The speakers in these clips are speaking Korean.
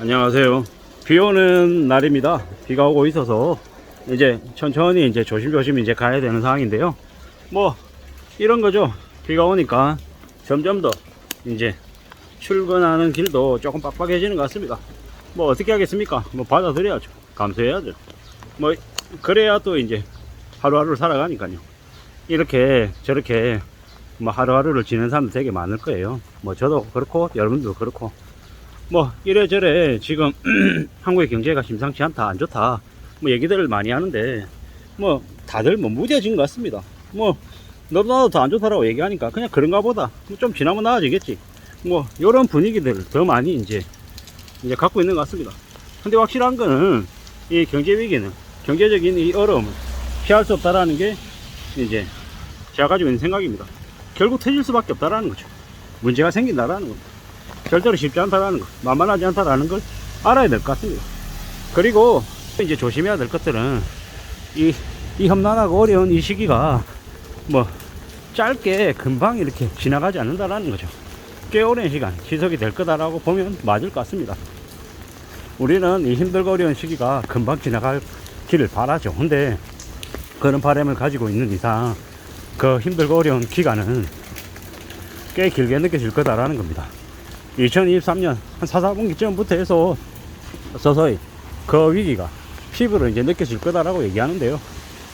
안녕하세요. 비 오는 날입니다. 비가 오고 있어서 이제 천천히 이제 조심조심 이제 가야 되는 상황인데요. 뭐 이런 거죠. 비가 오니까 점점 더 이제 출근하는 길도 조금 빡빡해지는 것 같습니다. 뭐 어떻게 하겠습니까? 뭐 받아들여야죠. 감수해야죠. 뭐 그래야 또 이제 하루하루를 살아가니까요. 이렇게 저렇게 뭐 하루하루를 지내는 사람들 되게 많을 거예요. 뭐 저도 그렇고 여러분들도 그렇고 뭐 이래저래 지금 한국의 경제가 심상치 않다 안 좋다 뭐 얘기들을 많이 하는데 뭐 다들 뭐 무뎌진 것 같습니다. 뭐 너도 나도 더 안 좋다라고 얘기하니까 그냥 그런가 보다 뭐좀 지나면 나아지겠지. 뭐 이런 분위기들을 더 많이 이제 이제 갖고 있는 것 같습니다. 근데 확실한 거는 이 경제 위기는 경제적인 이 어려움을 피할 수 없다라는 게 이제 제가 가지고 있는 생각입니다. 결국 터질 수밖에 없다라는 거죠. 문제가 생긴다라는 겁니다. 절대로 쉽지 않다라는 거, 만만하지 않다라는 걸 알아야 될 것 같습니다. 그리고 이제 조심해야 될 것들은 이, 이 험난하고 어려운 이 시기가 뭐 짧게 금방 이렇게 지나가지 않는다라는 거죠. 꽤 오랜 시간 지속이 될 거다라고 보면 맞을 것 같습니다. 우리는 이 힘들고 어려운 시기가 금방 지나갈 길을 바라죠. 근데 그런 바람을 가지고 있는 이상 그 힘들고 어려운 기간은 꽤 길게 느껴질 거다라는 겁니다. 2023년 한 4, 4분기쯤부터 해서 서서히 그 위기가 피부로 이제 느껴질 거다라고 얘기하는데요.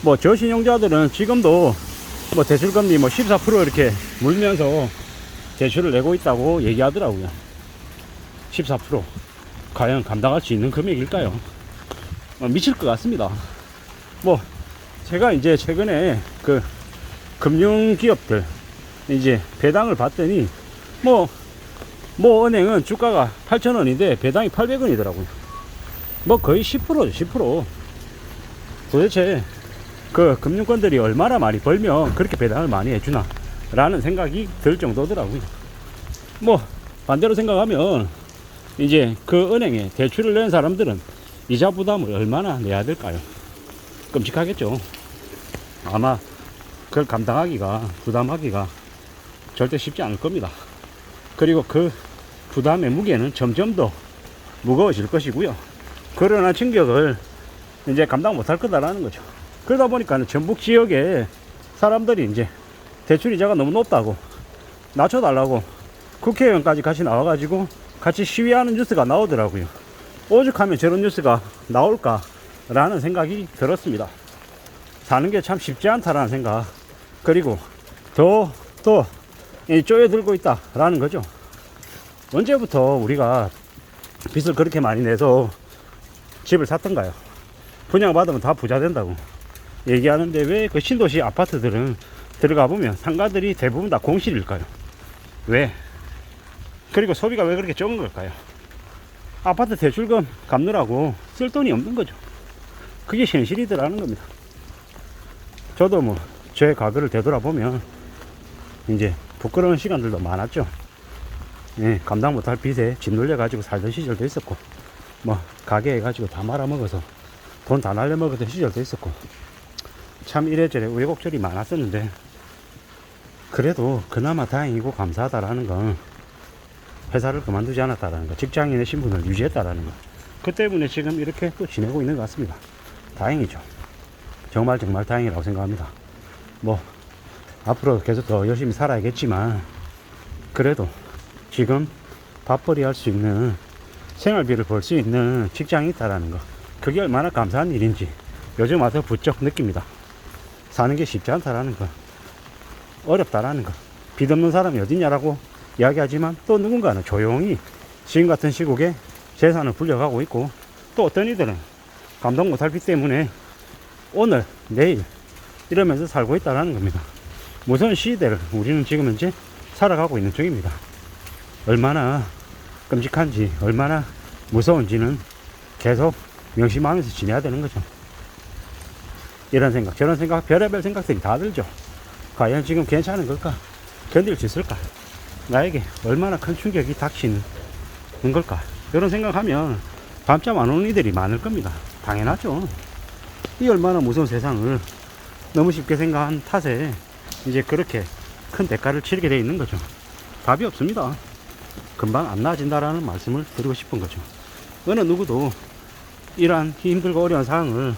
뭐 저신용자들은 지금도 뭐 대출금리 뭐 14% 이렇게 물면서 대출을 내고 있다고 얘기하더라고요. 14% 과연 감당할 수 있는 금액일까요? 어, 미칠 것 같습니다. 뭐 제가 이제 최근에 그 금융기업들 이제 배당을 봤더니 뭐, 뭐 은행은 주가가 8,000원인데 배당이 800원이더라고요. 뭐 거의 10%죠, 10%. 도대체 그 금융권들이 얼마나 많이 벌면 그렇게 배당을 많이 해주나 라는 생각이 들 정도더라고요. 뭐 반대로 생각하면 이제 그 은행에 대출을 낸 사람들은 이자 부담을 얼마나 내야 될까요? 끔찍하겠죠. 아마 그걸 감당하기가 부담하기가 절대 쉽지 않을 겁니다. 그리고 그 부담의 무게는 점점 더 무거워질 것이고요. 그러나 충격을 이제 감당 못할 거다라는 거죠. 그러다 보니까 전북 지역에 사람들이 이제 대출 이자가 너무 높다고 낮춰달라고 국회의원까지 같이 나와가지고 같이 시위하는 뉴스가 나오더라고요. 오죽하면 저런 뉴스가 나올까라는 생각이 들었습니다. 사는 게 참 쉽지 않다라는 생각. 그리고 더, 또, 이 쪼여들고 있다라는 거죠. 언제부터 우리가 빚을 그렇게 많이 내서 집을 샀던가요? 분양받으면 다 부자 된다고 얘기하는데 왜 그 신도시 아파트들은 들어가 보면 상가들이 대부분 다 공실일까요? 왜? 그리고 소비가 왜 그렇게 적은 걸까요? 아파트 대출금 갚느라고 쓸 돈이 없는 거죠. 그게 현실이더라는 겁니다. 저도 뭐, 제 과거를 되돌아보면, 이제, 부끄러운 시간들도 많았죠. 예, 감당 못할 빚에 집 놀려가지고 살던 시절도 있었고, 뭐, 가게 해가지고 다 말아먹어서 돈 다 날려먹었던 시절도 있었고, 참 이래저래 우여곡절이 많았었는데, 그래도 그나마 다행이고 감사하다라는 건 회사를 그만두지 않았다라는 거, 직장인의 신분을 유지했다라는 거. 그 때문에 지금 이렇게 또 지내고 있는 것 같습니다. 다행이죠. 정말 정말 다행이라고 생각합니다. 뭐 앞으로 계속 더 열심히 살아야겠지만 그래도 지금 밥벌이 할 수 있는 생활비를 벌 수 있는 직장이 있다라는 거 그게 얼마나 감사한 일인지 요즘 와서 부쩍 느낍니다. 사는 게 쉽지 않다라는 거 어렵다라는 거 빚 없는 사람이 어딨냐라고 이야기하지만 또 누군가는 조용히 지금 같은 시국에 재산을 불려가고 있고 또 어떤 이들은 감당 못할 빚 때문에 오늘, 내일 이러면서 살고 있다는 겁니다. 무서운 시대를 우리는 지금 현재 살아가고 있는 중입니다. 얼마나 끔찍한지, 얼마나 무서운지는 계속 명심하면서 지내야 되는 거죠. 이런 생각, 저런 생각, 별의별 생각들이 다 들죠. 과연 지금 괜찮은 걸까? 견딜 수 있을까? 나에게 얼마나 큰 충격이 닥치는 걸까? 이런 생각하면 밤잠 안 오는 이들이 많을 겁니다. 당연하죠. 이 얼마나 무서운 세상을 너무 쉽게 생각한 탓에 이제 그렇게 큰 대가를 치르게 되어 있는 거죠. 답이 없습니다. 금방 안 나아진다라는 말씀을 드리고 싶은 거죠. 어느 누구도 이러한 힘들고 어려운 상황을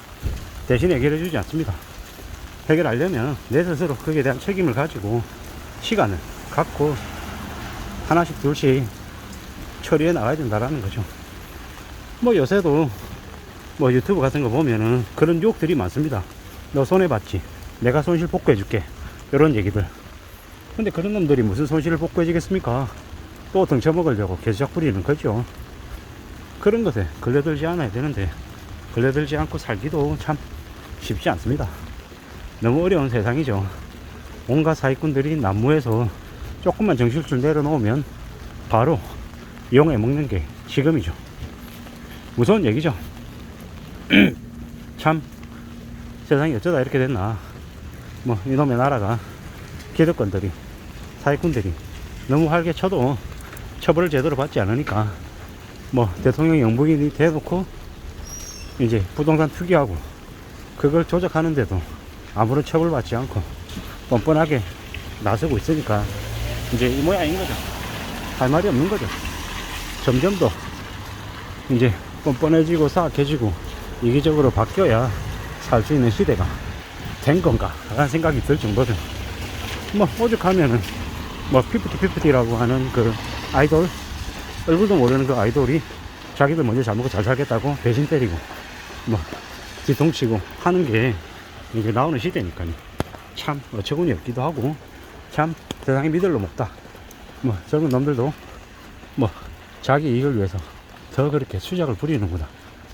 대신 해결해 주지 않습니다. 해결하려면 내 스스로 거기에 대한 책임을 가지고 시간을 갖고 하나씩 둘씩 처리해 나가야 된다라는 거죠. 뭐 요새도 뭐 유튜브 같은 거 보면은 그런 유혹들이 많습니다. 너 손해봤지? 내가 손실 복구해줄게. 이런 얘기들. 근데 그런 놈들이 무슨 손실을 복구해주겠습니까? 또 등쳐먹으려고 계속 부리는 거죠. 그런 것에 걸려들지 않아야 되는데, 걸려들지 않고 살기도 참 쉽지 않습니다. 너무 어려운 세상이죠. 온갖 사기꾼들이 난무해서 조금만 정실줄 내려놓으면 바로 이용해 먹는 게 지금이죠. 무서운 얘기죠. 참 세상이 어쩌다 이렇게 됐나. 뭐 이놈의 나라가 기득권들이 사기꾼들이 너무 활개 쳐도 처벌을 제대로 받지 않으니까 뭐 대통령 영부인이 대놓고 이제 부동산 투기하고 그걸 조작하는데도 아무런 처벌 받지 않고 뻔뻔하게 나서고 있으니까 이제 이 모양인 거죠. 할 말이 없는 거죠. 점점 더 이제 뻔뻔해지고 사악해지고 이기적으로 바뀌어야 살 수 있는 시대가 된 건가 라는 생각이 들 정도죠. 뭐 오죽하면은 뭐 피프티 피프티라고 하는 그 아이돌 얼굴도 모르는 그 아이돌이 자기들 먼저 잘 먹고 잘 살겠다고 배신 때리고 뭐 뒤통치고 하는 게 이제 나오는 시대니까요. 참 어처구니 없기도 하고 참 세상에 믿을 놈 없다. 뭐 젊은 놈들도 뭐 자기 이익을 위해서 더 그렇게 수작을 부리는구나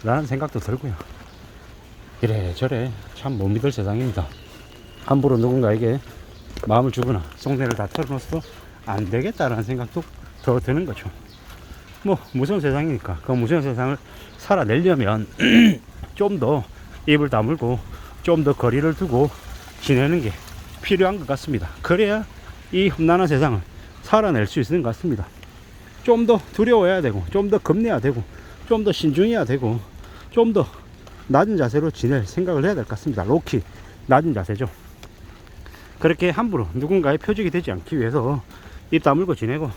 라는 생각도 들고요. 이래저래 참 못 믿을 세상입니다. 함부로 누군가에게 마음을 주거나 속내를 다 털어놓어도 안 되겠다라는 생각도 더 드는 거죠. 뭐 무서운 세상이니까 그 무서운 세상을 살아내려면 좀 더 입을 다물고 좀 더 거리를 두고 지내는 게 필요한 것 같습니다. 그래야 이 험난한 세상을 살아낼 수 있는 것 같습니다. 좀 더 두려워해야 되고, 좀 더 겁내야 되고, 좀 더 신중해야 되고, 좀 더 낮은 자세로 지낼 생각을 해야 될 것 같습니다. 로키, 낮은 자세죠. 그렇게 함부로 누군가의 표적이 되지 않기 위해서 입 다물고 지내고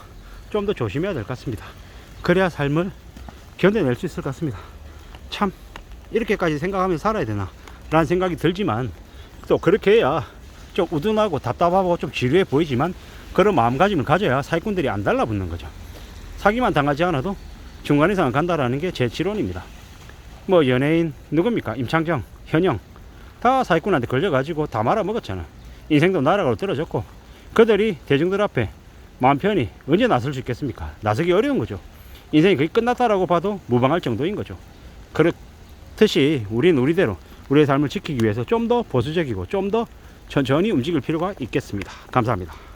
좀 더 조심해야 될 것 같습니다. 그래야 삶을 견뎌낼 수 있을 것 같습니다. 참, 이렇게까지 생각하면서 살아야 되나? 라는 생각이 들지만 또 그렇게 해야 좀 우둔하고 답답하고 좀 지루해 보이지만 그런 마음가짐을 가져야 사기꾼들이 안 달라붙는 거죠. 사기만 당하지 않아도 중간 이상은 간다라는 게 제 지론입니다. 뭐 연예인 누굽니까? 임창정, 현영 다 사기꾼한테 걸려가지고 다 말아먹었잖아. 인생도 나락으로 떨어졌고 그들이 대중들 앞에 마음 편히 언제 나설 수 있겠습니까? 나서기 어려운 거죠. 인생이 거의 끝났다라고 봐도 무방할 정도인 거죠. 그렇듯이 우리는 우리대로 우리의 삶을 지키기 위해서 좀 더 보수적이고 좀 더 천천히 움직일 필요가 있겠습니다. 감사합니다.